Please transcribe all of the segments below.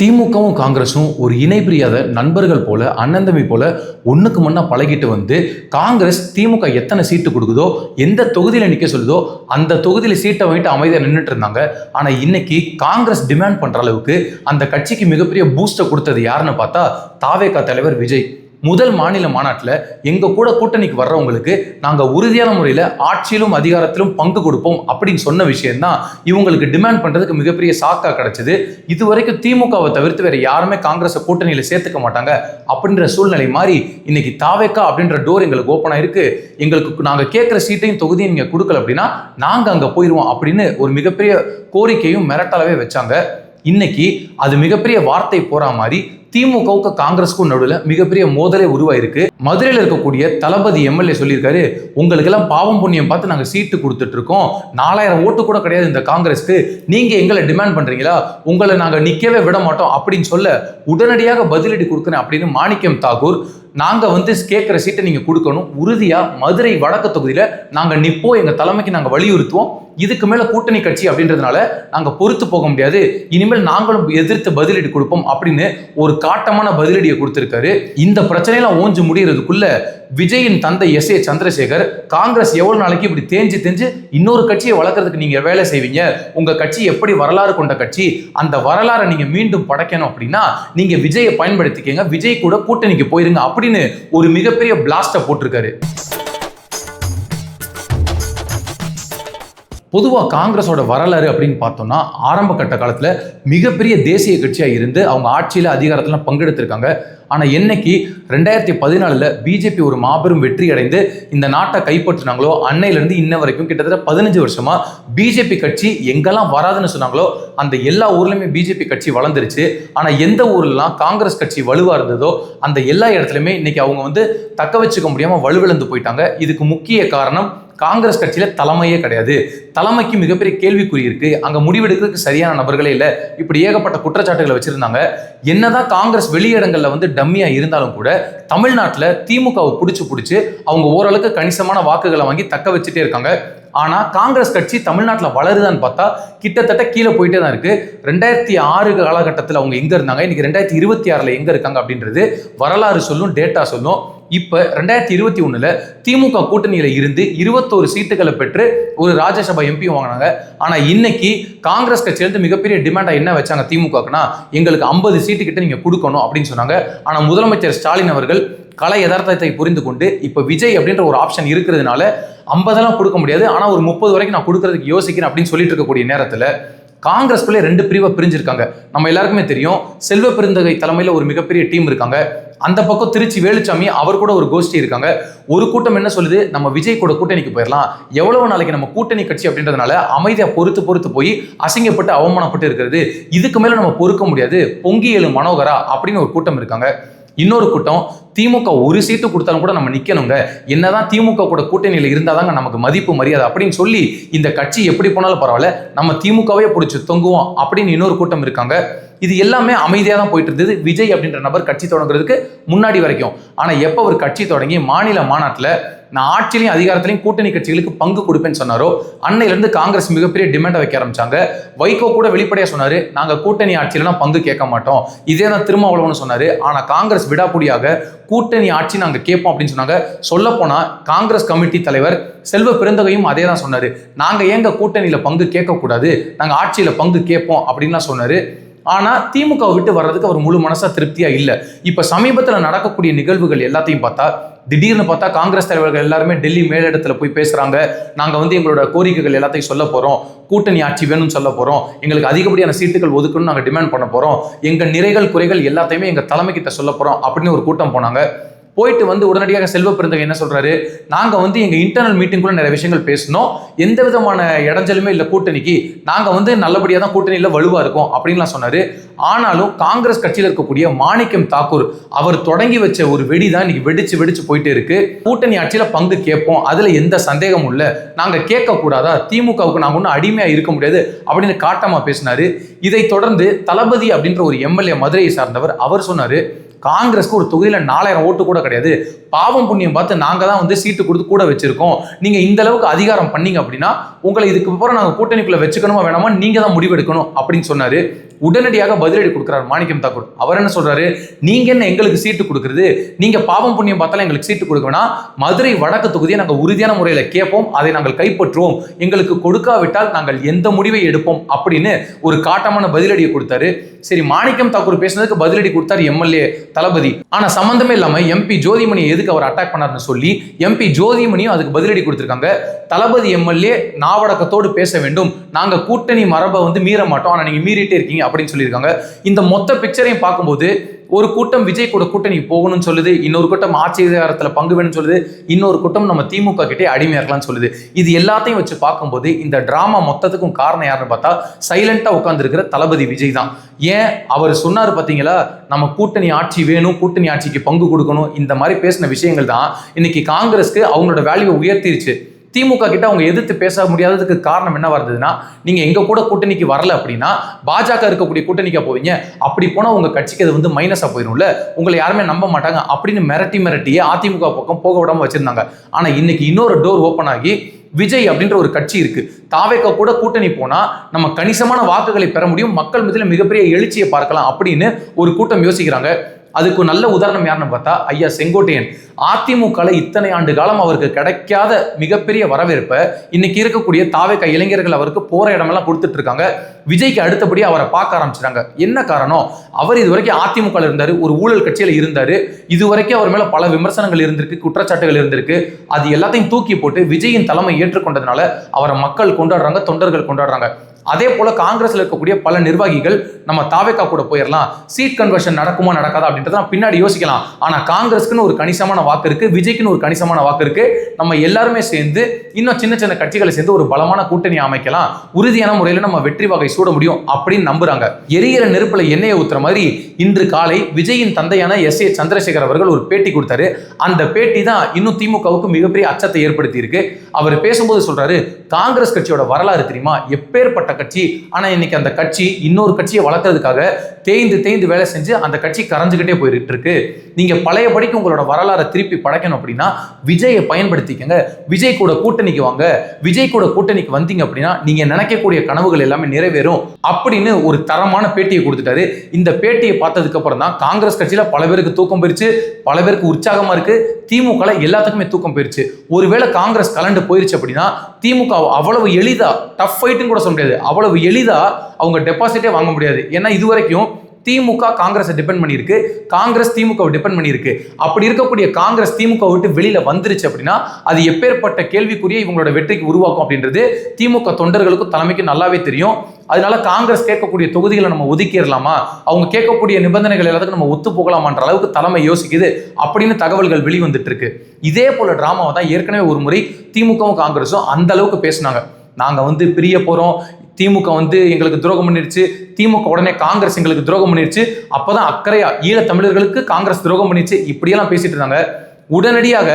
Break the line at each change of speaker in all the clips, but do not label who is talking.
திமுகவும் காங்கிரஸும் ஒரு இணை பிரியாத நண்பர்கள் போல அண்ணன் தம்பி போல ஒன்றுக்கு முன்னா பழகிட்டு வந்து காங்கிரஸ் திமுக எத்தனை சீட்டு கொடுக்குதோ எந்த தொகுதியில் நிற்க சொல்லுதோ அந்த தொகுதியில் சீட்டை வாங்கிட்டு அமைதியாக நின்றுட்டு இருந்தாங்க. ஆனால் இன்னைக்கு காங்கிரஸ் டிமாண்ட் பண்ணுற அளவுக்கு அந்த கட்சிக்கு மிகப்பெரிய பூஸ்டை கொடுத்தது யாருன்னு பார்த்தா தாவேகா தலைவர் விஜய். முதல் மாநில மாநாட்டில் எங்கள் கூட கூட்டணிக்கு வர்றவங்களுக்கு நாங்கள் உறுதியான முறையில் ஆட்சியிலும் அதிகாரத்திலும் பங்கு கொடுப்போம் அப்படின்னு சொன்ன விஷயம்தான் இவங்களுக்கு டிமாண்ட் பண்ணுறதுக்கு மிகப்பெரிய சாக்கா கிடைச்சது. இது வரைக்கும் திமுகவை தவிர்த்து வேறு யாருமே காங்கிரஸை கூட்டணியில் சேர்த்துக்க மாட்டாங்க அப்படின்ற சூழ்நிலை மாதிரி இன்னைக்கு தாவேக்கா அப்படின்ற டோர் எங்களுக்கு ஓப்பன் ஆயிருக்கு. எங்களுக்கு நாங்கள் கேட்குற சீட்டையும் தொகுதியும் நீங்கள் கொடுக்கல அப்படின்னா நாங்கள் அங்கே போயிடுவோம் அப்படின்னு ஒரு மிகப்பெரிய கோரிக்கையும் மிரட்டலவே வச்சாங்க. இன்னைக்கு அது மிகப்பெரிய வார்த்தை போகிற மாதிரி திமுகவுக்கு காங்கிரஸுக்கும் நடுவில் மிகப்பெரிய மோதலே உருவாயிருக்கு. மதுரையில் இருக்கக்கூடிய தளபதி எம்எல்ஏ சொல்லியிருக்காரு உங்களுக்கெல்லாம் பாவம் புண்ணியம் பார்த்து நாங்கள் சீட்டு கொடுத்துட்டு இருக்கோம். நாலாயிரம் ஓட்டு கூட கிடையாது இந்த காங்கிரஸ்க்கு. நீங்கள் எங்களை டிமாண்ட் பண்ணுறீங்களா உங்களை நாங்கள் நிற்கவே விட மாட்டோம் அப்படின்னு சொல்ல உடனடியாக பதிலடி கொடுக்குறேன் அப்படின்னு மாணிக்கம் தாகூர் நாங்கள் வந்து கேட்குற சீட்டை நீங்கள் கொடுக்கணும். உறுதியாக மதுரை வடக்கு தொகுதியில் நாங்கள் நிற்போம் எங்கள் தலைமைக்கு நாங்கள் வலியுறுத்துவோம். இதுக்கு மேலே கூட்டணி கட்சி அப்படின்றதுனால நாங்கள் பொறுத்து போக முடியாது. இனிமேல் நாங்களும் எதிர்த்து பதிலடி கொடுப்போம் அப்படின்னு ஒரு காட்டமான பதிலடியை கொடுத்துருக்காரு. இந்த பிரச்சனையெல்லாம் ஓஞ்சு முடியறதுக்குள்ள விஜயின் தந்தை எஸ் ஏ சந்திரசேகர் காங்கிரஸ் எவ்வளவு நாளைக்கு இப்படி தேஞ்சு தேஞ்சு இன்னொரு கட்சியை வளர்க்கறதுக்கு நீங்க வேலை செய்வீங்க? உங்க கட்சி எப்படி வரலாறு கொண்ட கட்சி? அந்த வரலாறை நீங்க மீண்டும் படைக்கணும் அப்படின்னா நீங்க விஜயை பயன்படுத்திக்கங்க. விஜய் கூட கூட்டணிக்கு போயிருங்க அப்படின்னு ஒரு மிகப்பெரிய பிளாஸ்டை போட்டிருக்காரு. பொதுவாக காங்கிரஸோட வரலாறு அப்படின்னு பார்த்தோம்னா ஆரம்ப கட்ட காலத்தில் மிகப்பெரிய தேசிய கட்சியாக இருந்து அவங்க ஆட்சியில் அதிகாரத்தில் பங்கெடுத்திருக்காங்க. ஆனால் என்னைக்கு ரெண்டாயிரத்தி பதினாலில் பிஜேபி ஒரு மாபெரும் வெற்றி அடைந்து இந்த நாட்டை கைப்பற்றினாங்களோ அன்னையிலேருந்து இன்ன வரைக்கும் கிட்டத்தட்ட பதினஞ்சு வருஷமாக பிஜேபி கட்சி எங்கெல்லாம் வராதுன்னு சொன்னாங்களோ அந்த எல்லா ஊர்லையுமே பிஜேபி கட்சி வளர்ந்துருச்சு. ஆனால் எந்த ஊர்லலாம் காங்கிரஸ் கட்சி வலுவாக இருந்ததோ அந்த எல்லா இடத்துலையுமே இன்னைக்கு அவங்க வந்து தக்க வச்சுக்க முடியாமல் வலுவிழந்து போயிட்டாங்க. இதுக்கு முக்கிய காரணம் காங்கிரஸ் கட்சியில தலைமையே கிடையாது. தலைமைக்கு மிகப்பெரிய கேள்விக்குறி இருக்கு. அங்க முடிவெடுக்கிறதுக்கு சரியான நபர்களே இல்லை. இப்படி ஏகப்பட்ட குற்றச்சாட்டுகளை வச்சிருந்தாங்க. என்னதான் காங்கிரஸ் வெளியிடங்கள்ல வந்து டம்மியா இருந்தாலும் கூட தமிழ்நாட்டுல திமுகவை பிடிச்சு பிடிச்சு அவங்க ஓரளவுக்கு கணிசமான வாக்குகளை வாங்கி தக்க வச்சுட்டே இருக்காங்க. ஆனா காங்கிரஸ் கட்சி தமிழ்நாட்டில் வளருதான்னு பார்த்தா கிட்டத்தட்ட கீழே போயிட்டே தான் இருக்கு. ரெண்டாயிரத்தி ஆறு காலகட்டத்தில் அவங்க எங்க இருந்தாங்க? இன்னைக்கு ரெண்டாயிரத்தி இருபத்தி ஆறுல எங்க இருக்காங்க அப்படின்றது வரலாறு சொல்லும் டேட்டா சொல்லும். இப்போ ரெண்டாயிரத்தி இருபத்தி ஒன்றில் திமுக கூட்டணியில் இருந்து இருபத்தோரு சீட்டுகளை பெற்று ஒரு ராஜ்யசபா எம்பி வாங்கினாங்க. ஆனால் இன்னைக்கு காங்கிரஸ் கட்சியிலேருந்து மிகப்பெரிய டிமாண்டாக என்ன வச்சாங்க திமுகக்குனா எங்களுக்கு ஐம்பது சீட்டு கிட்ட நீங்கள் கொடுக்கணும் அப்படின்னு சொன்னாங்க. ஆனால் முதலமைச்சர் ஸ்டாலின் அவர்கள் கலை யதார்த்தத்தை புரிந்து கொண்டு இப்போ விஜய் அப்படின்ற ஒரு ஆப்ஷன் இருக்கிறதுனால ஐம்பதெல்லாம் கொடுக்க முடியாது. ஆனால் ஒரு முப்பது வரைக்கும் நான் கொடுக்கறதுக்கு யோசிக்கிறேன் அப்படின்னு சொல்லிட்டு இருக்கக்கூடிய நேரத்தில் காங்கிரஸ்குள்ளே ரெண்டு பிரிவை பிரிஞ்சிருக்காங்க. நம்ம எல்லாருக்குமே தெரியும் செல்வ பெருந்தகை தலைமையில் ஒரு மிகப்பெரிய டீம் இருக்காங்க. அந்த பக்கம் திருச்சி வேலுச்சாமி அவர் கூட ஒரு கோஷ்டி இருக்காங்க. ஒரு கூட்டம் என்ன சொல்லுது? நம்ம விஜய் கூட கூட்டணிக்கு போயிடலாம் எவ்வளவு நாளைக்கு நம்ம கூட்டணி கட்சி அப்படின்றதுனால அமைதியா பொறுத்து பொறுத்து போய் அசிங்கப்பட்டு அவமானப்பட்டு இருக்கிறது. இதுக்கு மேல நம்ம பொறுக்க முடியாது. பொங்கி எழு மனோகரா அப்படின்னு ஒரு கூட்டம் இருக்காங்க. இன்னொரு கூட்டம் திமுக ஒரு சீட்டு கொடுத்தாலும் கூட நம்ம நிற்கணுங்க என்னதான் திமுக கூட கூட்டணியில் இருந்தாதாங்க நமக்கு மதிப்பு மரியாதை அப்படின்னு சொல்லி இந்த கட்சி எப்படி போனாலும் பரவாயில்ல. நம்ம திமுகவே பிடிச்சி தொங்குவோம் அப்படின்னு இன்னொரு கூட்டம் இருக்காங்க. இது எல்லாமே அமைதியாக தான் போயிட்டு இருந்தது. விஜய் அப்படின்ற நபர் கட்சி தொடங்குறதுக்கு முன்னாடி வரைக்கும். ஆனால் எப்போ ஒரு கட்சி தொடங்கி மாநில மாநாட்டில் நான் ஆட்சியிலையும் அதிகாரத்திலையும் கூட்டணி கட்சிகளுக்கு பங்கு கொடுப்பேன்னு சொன்னாரோ அன்னையிலேருந்து காங்கிரஸ் மிகப்பெரிய டிமாண்டை வைக்க ஆரம்பிச்சாங்க. வைகோ கூட வெளிப்படையாக சொன்னார் நாங்கள் கூட்டணி ஆட்சியிலாம் பங்கு கேட்க மாட்டோம். இதே தான் திருமாவளவன் சொன்னார். ஆனால் காங்கிரஸ் விடாப்புடியாக கூட்டணி ஆட்சி நாங்கள் கேட்போம் அப்படின்னு சொன்னாங்க. சொல்லப்போனால் காங்கிரஸ் கமிட்டி தலைவர் செல்வ பெருந்தகையும் அதே தான் சொன்னார். நாங்கள் ஏங்க கூட்டணியில் பங்கு கேட்கக்கூடாது? நாங்கள் ஆட்சியில் பங்கு கேட்போம் அப்படின்லாம் சொன்னார். ஆனால் திமுக விட்டு வர்றதுக்கு அவர் முழு மனசாக திருப்தியாக இல்லை. இப்போ சமீபத்தில் நடக்கக்கூடிய நிகழ்வுகள் எல்லாத்தையும் பார்த்தா திடீர்னு பார்த்தா காங்கிரஸ் தலைவர்கள் எல்லாருமே டெல்லி மேலிடத்துல போய் பேசுறாங்க. நாங்க வந்து எங்களோட கோரிக்கைகள் எல்லாத்தையும் சொல்ல போறோம். கூட்டணி ஆட்சி வேணும்னு சொல்ல போறோம். எங்களுக்கு அதிகப்படியான சீட்டுகள் ஒதுக்கணும்னு நாங்க டிமாண்ட் பண்ண போறோம். எங்க நிறைகள் குறைகள் எல்லாத்தையுமே எங்க தலைமை கிட்ட சொல்ல போறோம் அப்படின்னு ஒரு கூட்டம் போனாங்க. போயிட்டு வந்து உடனடியாக செல்வ பெருந்தகை என்ன சொல்றாரு? நாங்க வந்து எங்க இன்டர்னல் மீட்டிங்குள்ள நிறைய விஷயங்கள் பேசணும் எந்த விதமான இடைஞ்சலுமே இல்லை கூட்டணிக்கு. நாங்க வந்து நல்லபடியாக தான் கூட்டணியில் வலுவா இருக்கும் அப்படின்லாம் சொன்னாரு. ஆனாலும் காங்கிரஸ் கட்சியில் இருக்கக்கூடிய மாணிக்கம் தாக்கூர் அவர் தொடங்கி வச்ச ஒரு வெடி தான் இன்னைக்கு வெடிச்சு வெடிச்சு போயிட்டு இருக்கு. கூட்டணி ஆட்சியில பங்கு கேட்போம். அதுல எந்த சந்தேகமும் இல்லை. நாங்க கேட்க கூடாதா திமுகவுக்கு நாங்க ஒன்றும் அடிமையா இருக்க முடியாது அப்படின்னு காட்டமா பேசினாரு. இதை தொடர்ந்து தளபதி அப்படின்ற ஒரு எம்எல்ஏ மதுரையை சார்ந்தவர் அவர் சொன்னாரு காங்கிரஸ்க்கு ஒரு தொகுதியில் நாலாயிரம் ஓட்டு கூட கிடையாது. பாவம் புண்ணியம் பார்த்து நாங்க தான் வந்து சீட்டு கொடுத்து கூட வச்சிருக்கோம். நீங்க இந்த அளவுக்கு அதிகாரம் பண்ணீங்க அப்படின்னா உங்களை இதுக்கப்புறம் நாங்கள் கூட்டணிக்குள்ள வச்சுக்கணுமா வேணாமா? நீங்க தான் முடிவெடுக்கணும் அப்படின்னு சொன்னாரு. உடனடியாக பதிலடி கொடுக்குறாரு மாணிக்கம் தாக்கூர். அவர் என்ன சொல்றாரு? நீங்க என்ன எங்களுக்கு சீட்டு கொடுக்குறது? நீங்க பாவம் புண்ணியம் பார்த்தாலும் எங்களுக்கு சீட்டு கொடுக்க வேணாம். மதுரை வடக்கு தொகுதியை நாங்கள் உறுதியான முறையில் கேட்போம். அதை நாங்கள் கைப்பற்றுவோம். எங்களுக்கு கொடுக்காவிட்டால் நாங்கள் எந்த முடிவை எடுப்போம்? அப்படின்னு ஒரு காட்டமான பதிலடியை கொடுத்தாரு. சரி மாணிக்கம் தாக்கூர் பேசுனதுக்கு பதிலடி கொடுத்தார் எம்எல்ஏ தளபதி. ஆனா சம்பந்தமே இல்லாம எம்பி ஜோதிமணி எதுக்கு அவர் அட்டாக் பண்ணாருன்னு சொல்லி எம்பி ஜோதிமணியும் அதுக்கு பதிலடி கொடுத்திருக்காங்க. தளபதி எம்எல்ஏ நாவடக்கத்தோடு பேச வேண்டும். நாங்கள் கூட்டணி மரபை வந்து மீற மாட்டோம். ஆனால் நீங்கள் மீறிட்டே இருக்கீங்க அப்படின்னு சொல்லியிருக்காங்க. இந்த மொத்த பிக்சரையும் பார்க்கும்போது ஒரு கூட்டம் விஜய் கூட கூட்டணி போகணும்னு சொல்லுது. இன்னொரு கூட்டம் ஆட்சி அதிகாரத்தில் பங்கு வேணும்னு சொல்லுது. இன்னொரு கூட்டம் நம்ம திமுக கிட்டே அடிமையாக இருக்கலாம்னு சொல்லுது. இது எல்லாத்தையும் வச்சு பார்க்கும்போது இந்த ட்ராமா மொத்தத்துக்கும் காரணம் யாருன்னு பார்த்தா சைலண்டாக உட்காந்துருக்கிற தளபதி விஜய் தான். ஏன்? அவர் சொன்னார் பார்த்தீங்களா? நம்ம கூட்டணி ஆட்சி வேணும் கூட்டணி ஆட்சிக்கு பங்கு கொடுக்கணும். இந்த மாதிரி பேசின விஷயங்கள் தான் இன்னைக்கு காங்கிரஸ்க்கு அவங்களோட வேல்யூவை உயர்த்திருச்சு. திமுக கிட்ட அவங்க எதிர்த்து பேச முடியாததுக்கு காரணம் என்ன வருதுன்னா நீங்க எங்க கூட கூட்டணிக்கு வரல அப்படின்னா பாஜக இருக்கக்கூடிய கூட்டணிக்கு போவீங்க. அப்படி போனா உங்க கட்சிக்கு அது வந்து மைனஸா போயிடும்ல உங்களை யாருமே நம்ப மாட்டாங்க அப்படின்னு மிரட்டி மிரட்டியே அதிமுக பக்கம் போக விடாம வச்சிருந்தாங்க. ஆனா இன்னைக்கு இன்னொரு டோர் ஓப்பன் ஆகி விஜய் அப்படின்ற ஒரு கட்சி இருக்கு. தாவேக்க கூட கூட்டணி போனா நம்ம கணிசமான வாக்குகளை பெற முடியும். மக்கள் மத்தியில் மிகப்பெரிய எழுச்சியை பார்க்கலாம் அப்படின்னு ஒரு கூட்டம் யோசிக்கிறாங்க. அதுக்கு நல்ல உதாரணம் யாருன்னு பார்த்தா ஐயா செங்கோட்டையன். அதிமுகல இத்தனை ஆண்டு காலம் அவருக்கு கிடைக்காத மிகப்பெரிய வரவேற்பை இன்னைக்கு இருக்கக்கூடிய தாவேக்க இளைஞர்கள் அவருக்கு போற இடமெல்லாம் கொடுத்துட்டு இருக்காங்க விஜய்க்கு அடுத்தபடி அவரை பார்க்க ஆரம்பிச்சிட்டாங்க. என்ன காரணம்? அவர் இது வரைக்கும் அதிமுக இருந்தாரு ஒரு ஊழல் கட்சியில இருந்தாரு. இது வரைக்கும் அவர் மேல பல விமர்சனங்கள் இருந்திருக்கு குற்றச்சாட்டுகள் இருந்திருக்கு. அது எல்லாத்தையும் தூக்கி போட்டு விஜயின் தலைமை ஏற்றுக்கொண்டதுனால அவரை மக்கள் கொண்டாடுறாங்க தொண்டர்கள் கொண்டாடுறாங்க. அதே போல காங்கிரஸ்ல இருக்கக்கூடிய பல நிர்வாகிகள் நம்ம தாவேக்கா கூட போயிடலாம் சீட் கன்வர்ஷன் நடக்குமா நடக்காதா அப்படின்றத நம்ம பின்னாடி யோசிக்கலாம். ஆனா காங்கிரஸ்க்குன்னு ஒரு கணிசமான வாக்கு இருக்கு விஜய்க்குன்னு ஒரு கணிசமான வாக்கு இருக்கு. நம்ம எல்லாருமே சேர்ந்து இன்னும் சின்ன சின்ன கட்சிகளை சேர்ந்து ஒரு பலமான கூட்டணி அமைக்கலாம். உறுதியான முறையில் நம்ம வெற்றி வகை சூட முடியும் அப்படின்னு நம்புறாங்க. எரியிற நெருப்புல எண்ணெயை ஊத்துற மாதிரி இன்று காலை விஜயின் தந்தையான எஸ் ஏ சந்திரசேகர் அவர்கள் ஒரு பேட்டி கொடுத்தாரு. அந்த பேட்டி தான் இன்னும் திமுகவுக்கு மிகப்பெரிய அச்சத்தை ஏற்படுத்தி இருக்கு அவர் பேசும்போது சொல்றாரு காங்கிரஸ் கட்சியோட வரலாறு தெரியுமா? எப்பேற்பட்ட கட்சி. ஆனால் இன்னைக்கு அந்த கட்சி இன்னொரு கட்சியை வளர்க்கறதுக்காக தேய்ந்து தேய்ந்து வேலை செஞ்சு அந்த கட்சி கரைஞ்சுக்கிட்டே போயிட்டு இருக்கு. நீங்க பழையபடிக்கு உங்களோட வரலாறை திருப்பி படைக்கணும் அப்படின்னா விஜயை பயன்படுத்திக்கங்க. விஜய் கூட கூட்டணிக்கு வாங்க. விஜய் கூட கூட்டணிக்கு வந்தீங்க அப்படின்னா நீங்க நினைக்கக்கூடிய கனவுகள் எல்லாமே நிறைவேறும் அப்படின்னு ஒரு தரமான பேட்டியை கொடுத்துட்டாரு. இந்த பேட்டியை பார்த்ததுக்கு அப்புறம் தான் காங்கிரஸ் கட்சியில பல பேருக்கு தூக்கம் போயிருச்சு. பல பேருக்கு உற்சாகமா இருக்கு. திமுக எல்லாத்துக்குமே தூக்கம் போயிருச்சு. ஒருவேளை காங்கிரஸ் கலண்டு போயிருச்சு அப்படின்னா திமுக அவ்வளவு எளிதா டஃப் ஃபைட்டுன்னு கூட சொல்ல முடியாது. அவ்வளவு எளிதா அவங்க டெபாசிட்டே வாங்க முடியாது. ஏன்னா இது வரைக்கும் திமுக காங்கிரஸை டிபெண்ட் பண்ணியிருக்கு. காங்கிரஸ் திமுகவை டிபெண்ட் பண்ணியிருக்கு. அப்படி இருக்கக்கூடிய காங்கிரஸ் திமுக விட்டு வெளியில் வந்துருச்சு அப்படின்னா அது எப்பேற்பட்ட கேள்விக்குரிய இவங்களோட வெற்றிக்கு உருவாக்கும் அப்படின்றது திமுக தொண்டர்களுக்கும் தலைமைக்கும் நல்லாவே தெரியும். அதனால காங்கிரஸ் கேட்கக்கூடிய தொகுதிகளை நம்ம ஒதுக்கிடலாமா? அவங்க கேட்கக்கூடிய நிபந்தனைகள் எல்லாத்துக்கும் நம்ம ஒத்து போகலாமான்ற அளவுக்கு தலைமை யோசிக்குது அப்படின்னு தகவல்கள் வெளிவந்துட்டு இருக்கு இதே போல டிராமாவை தான் ஏற்கனவே ஒரு முறை திமுகவும் காங்கிரஸும் அந்த அளவுக்கு பேசினாங்க. நாங்கள் வந்து பிரிய போகிறோம் திமுக வந்து எங்களுக்கு துரோகம் பண்ணிருச்சு. திமுக உடனே காங்கிரஸ் எங்களுக்கு துரோகம் பண்ணிருச்சு. அப்போதான் அக்கறையா ஈழ தமிழர்களுக்கு காங்கிரஸ் துரோகம் பண்ணிருச்சு இப்படியெல்லாம் பேசிட்டு இருந்தாங்க. உடனடியாக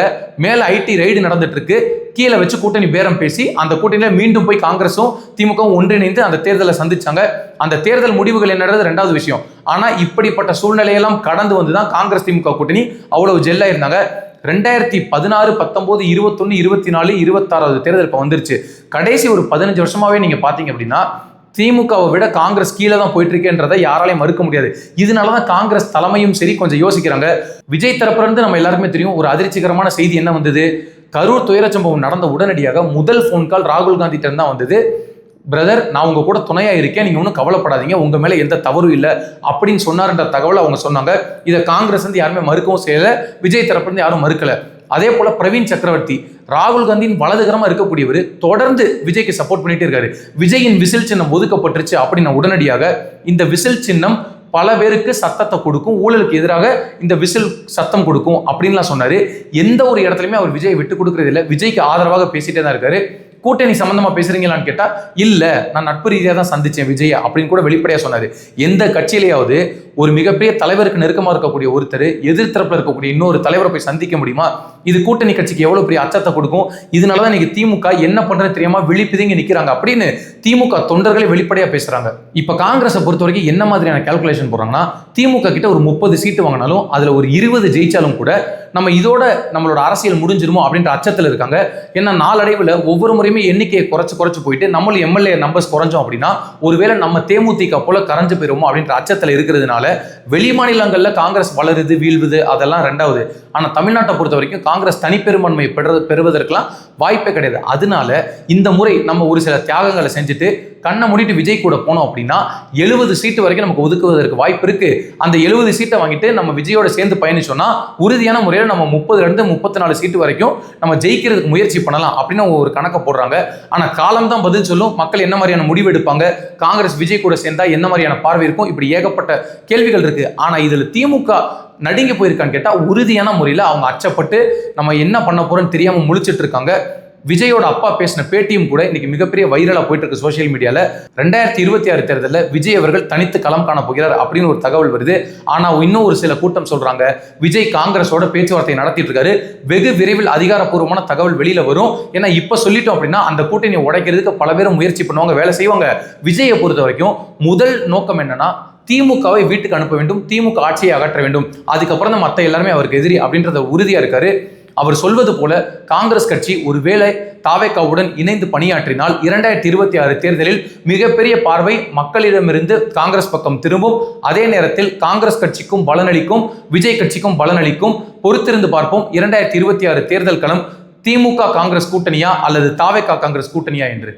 மேல ஐடி ரைடு நடந்துட்டு இருக்கு கீழே வச்சு கூட்டணி பேரம் பேசி அந்த கூட்டணியில மீண்டும் போய் காங்கிரஸும் திமுகவும் ஒன்றிணைந்து அந்த தேர்தலை சந்திச்சாங்க. அந்த தேர்தல் முடிவுகள் என்னன்றது ரெண்டாவது விஷயம். ஆனா இப்படிப்பட்ட சூழ்நிலையெல்லாம் கடந்து வந்து தான் காங்கிரஸ் திமுக கூட்டணி அவ்வளவு ஜெல்லா இருந்தாங்க ரெண்டாயிரத்தி பதினாறு பத்தொம்போது இருபத்தொன்னு இருபத்தி நாலு இருபத்தாறாவது தேர்தல் இப்போ வந்துருச்சு. கடைசி ஒரு பதினஞ்சு வருஷமாவே நீங்கள் பார்த்தீங்க அப்படின்னா திமுகவை விட காங்கிரஸ் கீழே தான் போயிட்டு இருக்கேன்றதை யாராலையும் மறுக்க முடியாது. இதனால தான் காங்கிரஸ் தலைமையும் சரி கொஞ்சம் யோசிக்கிறாங்க. விஜய் தரப்புலேருந்து நம்ம எல்லாருக்குமே தெரியும் ஒரு அதிர்ச்சிகரமான செய்தி என்ன வந்தது? கரூர் துயரச்சம்பவம் நடந்த உடனடியாக முதல் ஃபோன் கால் ராகுல் காந்தி தான் வந்தது. பிரதர் நான் உங்கள் கூட துணையாக இருக்கேன். நீங்கள் ஒன்றும் கவலைப்படாதீங்க. உங்கள் மேலே எந்த தவறும் இல்லை. அப்படின்னு சொன்னார்ன்ற தகவலை அவங்க சொன்னாங்க. இதை காங்கிரஸ் வந்து யாருமே மறுக்கவும் செய்யலை. விஜய் தரப்புலேருந்து யாரும் மறுக்கலை. அதே போல பிரவீன் சக்கரவர்த்தி ராகுல் காந்தியின் வலதுகரமாக இருக்கக்கூடியவர் தொடர்ந்து விஜய்க்கு சப்போர்ட் பண்ணிட்டே இருக்காரு. விஜயின் விசில் சின்னம் ஒதுக்கப்பட்டுருச்சு அப்படின்னு உடனடியாக இந்த விசில் சின்னம் பல பேருக்கு சத்தத்தை கொடுக்கும். ஊழலுக்கு எதிராக இந்த விசில் சத்தம் கொடுக்கும் அப்படின்லாம் சொன்னார். எந்த ஒரு இடத்துலையுமே அவர் விஜய் விட்டு கொடுக்கறது இல்லை விஜய்க்கு ஆதரவாக பேசிட்டே தான் இருக்காரு. கூட்டணி சம்பந்தமா பேசுறீங்களான்னு கேட்டா இல்ல நான் நட்பு ரீதியாக தான் சந்திச்சேன் விஜய் அப்படின்னு கூட வெளிப்படையா சொன்னாரு. எந்த கட்சியிலேயாவது ஒரு மிகப்பெரிய தலைவருக்கு நெருக்கமா இருக்கக்கூடிய ஒருத்தர் எதிர்த்தரப்புல இருக்கக்கூடிய இன்னொரு தலைவரை போய் சந்திக்க முடியுமா? இது கூட்டணி கட்சிக்கு எவ்வளவு பெரிய அச்சத்தை கொடுக்கும்? இதனாலதான் இன்னைக்கு திமுக என்ன பண்றது தெரியாம விழிப்பிதுங்கி நிக்கிறாங்க. அப்படின்னு திமுக தொண்டர்களே வெளிப்படையா பேசுறாங்க. இப்ப காங்கிரஸை பொறுத்த வரைக்கும் என்ன மாதிரியான கால்குலேஷன் போறாங்கன்னா திமுக கிட்ட ஒரு முப்பது சீட்டு வாங்கினாலும் அதுல ஒரு இருபது ஜெயிச்சாலும் கூட நம்ம இதோட நம்மளோட அரசியல் முடிஞ்சிருமோ அப்படின்ற அச்சத்தில் இருக்காங்க. ஏன்னா நாளடைவில் ஒவ்வொரு முறையுமே எண்ணிக்கையை குறைச்சு குறைச்சு போயிட்டு நம்மளும் எம்எல்ஏ நம்பர்ஸ் குறைஞ்சோம் அப்படின்னா ஒருவேளை நம்ம தேமுதிக போல கரைஞ்சு போயிருமோ அப்படின்ற அச்சத்தில் இருக்கிறதுனால வெளி மாநிலங்களில் காங்கிரஸ் வளருது வீழ்வுது அதெல்லாம் ரெண்டாவது. ஆனால் தமிழ்நாட்டை பொறுத்த வரைக்கும் காங்கிரஸ் தனிப்பெரும்பான்மை பெற பெறுவதற்கெல்லாம் வாய்ப்பே கிடையாது. அதனால இந்த முறை நம்ம ஒரு சில தியாகங்களை செஞ்சுட்டு கண்ணை மூடிட்டு விஜய் கூட போனோம் அப்படின்னா எழுபது சீட்டு வரைக்கும் நமக்கு ஒதுக்குவதற்கு வாய்ப்பு இருக்கு. அந்த எழுபது சீட்டை வாங்கிட்டு நம்ம விஜயோட சேர்ந்து பயணிச்சோம்னா உறுதியான முறையில் நம்ம முப்பதுல இருந்து முப்பத்தி நாலு சீட்டு வரைக்கும் நம்ம ஜெயிக்கிறதுக்கு முயற்சி பண்ணலாம் அப்படின்னு ஒரு கணக்கை போடுறாங்க. ஆனா காலம் தான் பதில் சொல்லும். மக்கள் என்ன மாதிரியான முடிவு எடுப்பாங்க? காங்கிரஸ் விஜய் கூட சேர்ந்தா என்ன மாதிரியான பார்வை இருக்கும்? இப்படி ஏகப்பட்ட கேள்விகள் இருக்கு. ஆனா இதுல திமுக நடுங்கி போயிருக்கான்னு கேட்டால் உறுதியான முறையில் அவங்க அச்சப்பட்டு நம்ம என்ன பண்ண போகிறோன்னு தெரியாமல் முழிச்சிட்டு இருக்காங்க. விஜயோட அப்பா பேசின பேட்டியும் கூட இன்னைக்கு மிகப்பெரிய வைரலா போயிட்டு இருக்கு சோஷியல் மீடியால ரெண்டாயிரத்தி இருபத்தி ஆறு தேர்தலில் விஜய் அவர்கள் தனித்து களம் காண போகிறார் அப்படின்னு ஒரு தகவல் வருது. ஆனா இன்னும் ஒரு சில கூட்டம் சொல்றாங்க. விஜய் காங்கிரஸோட பேச்சுவார்த்தை நடத்திட்டு இருக்காரு. வெகு விரைவில் அதிகாரப்பூர்வமான தகவல் வெளியில வரும். ஏன்னா இப்ப சொல்லிட்டோம் அப்படின்னா அந்த கூட்டணி உடைக்கிறதுக்கு பல பேரும் முயற்சி பண்ணுவாங்க வேலை செய்வாங்க. விஜயை பொறுத்த வரைக்கும் முதல் நோக்கம் என்னன்னா திமுகவை வீட்டுக்கு அனுப்ப வேண்டும் திமுக ஆட்சியை அகற்ற வேண்டும். அதுக்கப்புறம் தான் மற்ற எல்லாருமே அவருக்கு எதிரி அப்படின்றத உறுதியாக இருக்காரு. அவர் சொல்வது போல காங்கிரஸ் கட்சி ஒருவேளை தாவேக்காவுடன் இணைந்து பணியாற்றினால் இரண்டாயிரத்தி இருபத்தி ஆறு தேர்தலில் மிகப்பெரிய பார்வை மக்களிடமிருந்து காங்கிரஸ் பக்கம் திரும்பும். அதே நேரத்தில் காங்கிரஸ் கட்சிக்கும் பலனளிக்கும் விஜய் கட்சிக்கும் பலனளிக்கும். பொறுத்திருந்து பார்ப்போம். இரண்டாயிரத்தி இருபத்தி ஆறு தேர்தல் களம் திமுக காங்கிரஸ் கூட்டணியா அல்லது தாவேக்கா காங்கிரஸ் கூட்டணியா என்று.